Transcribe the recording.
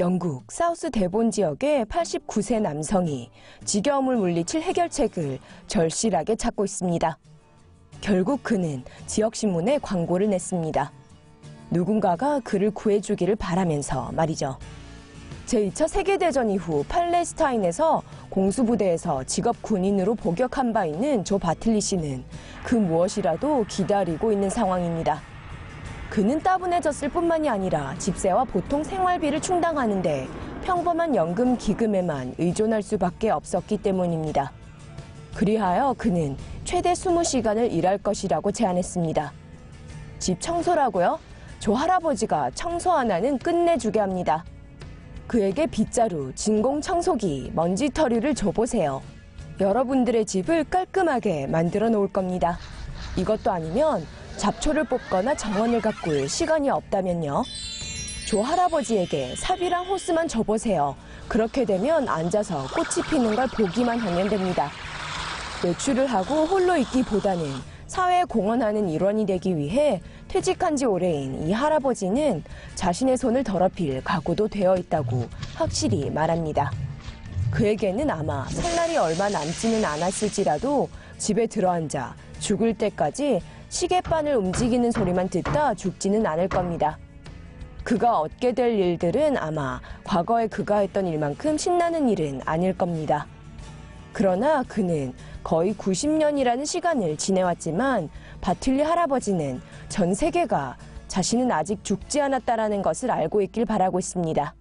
영국 사우스 데본 지역의 89세 남성이 지겨움을 물리칠 해결책을 절실하게 찾고 있습니다. 결국 그는 지역신문에 광고를 냈습니다. 누군가가 그를 구해주기를 바라면서 말이죠. 제2차 세계대전 이후 팔레스타인에서 공수부대에서 직업 군인으로 복역한 바 있는 조 바틀리 씨는 그 무엇이라도 기다리고 있는 상황입니다. 그는 따분해졌을 뿐만이 아니라 집세와 보통 생활비를 충당하는데 평범한 연금 기금에만 의존할 수밖에 없었기 때문입니다. 그리하여 그는 최대 20시간을 일할 것이라고 제안했습니다. 집 청소라고요? 조 할아버지가 청소 하나는 끝내주게 합니다. 그에게 빗자루, 진공 청소기, 먼지털이를 줘보세요. 여러분들의 집을 깔끔하게 만들어 놓을 겁니다. 이것도 아니면 잡초를 뽑거나 정원을 가꿀 시간이 없다면요. 조 할아버지에게 삽이랑 호스만 줘보세요. 그렇게 되면 앉아서 꽃이 피는 걸 보기만 하면 됩니다. 외출을 하고 홀로 있기보다는 사회에 공헌하는 일원이 되기 위해 퇴직한 지 오래인 이 할아버지는 자신의 손을 더럽힐 각오도 되어 있다고 확실히 말합니다. 그에게는 아마 살 날이 얼마 남지는 않았을지라도 집에 들어앉아 죽을 때까지 시계바늘 움직이는 소리만 듣다 죽지는 않을 겁니다. 그가 얻게 될 일들은 아마 과거에 그가 했던 일만큼 신나는 일은 아닐 겁니다. 그러나 그는 거의 90년이라는 시간을 지내왔지만 바틀리 할아버지는 전 세계가 자신은 아직 죽지 않았다라는 것을 알고 있길 바라고 있습니다.